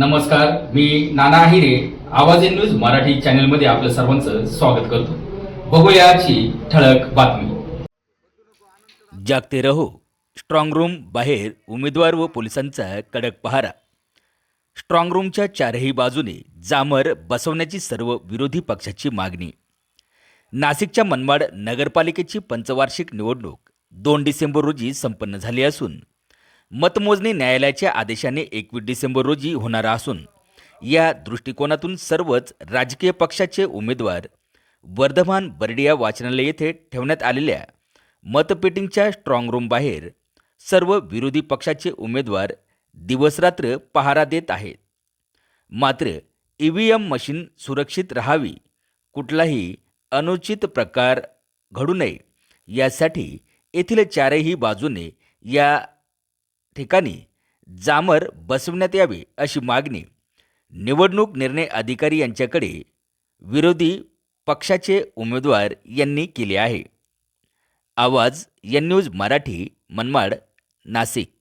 नमस्कार मी नाना हिरे आवाज in news Marathi चॅनलमध्ये आपलं सर्वांचं स्वागत करतो. बघूया ठळक बातमी. जागते रहो स्ट्रॉंग रूम बाहेर उमेदवार व पोलिसांचा कडक पहारा. स्ट्रॉंग रूमच्या चारही बाजूने जामर बसवण्याची सर्व विरोधी पक्षाची मागणी. नाशिकच्या मनमाड नगरपालिकेची पंचवार्षिक निवडणूक दोन डिसेंबर रोजी संपन्न झाली असून मतमोजणी न्यायालयाच्या आदेशाने एकवीस डिसेंबर रोजी होणार असून या दृष्टिकोनातून सर्वच राजकीय पक्षाचे उमेदवार वर्धमान बर्डिया वाचनालय येथे ठेवण्यात आलेल्या मतपेटींच्या स्ट्रॉंग रूम बाहेर सर्व विरोधी पक्षाचे उमेदवार दिवसरात्र पहारा देत आहेत. मात्र ई व्ही एम मशीन सुरक्षित राहावी कुठलाही अनुचित प्रकार घडू नये यासाठी येथील चारही बाजूने या ठिकाणी जामर बसवण्यात यावे अशी मागणी. निवडणूक निर्णय अधिकारी यांच्याकडे विरोधी पक्षाचे उमेदवार यांनी केली आहे. Awaaz N news Marathi Manmad Nashik.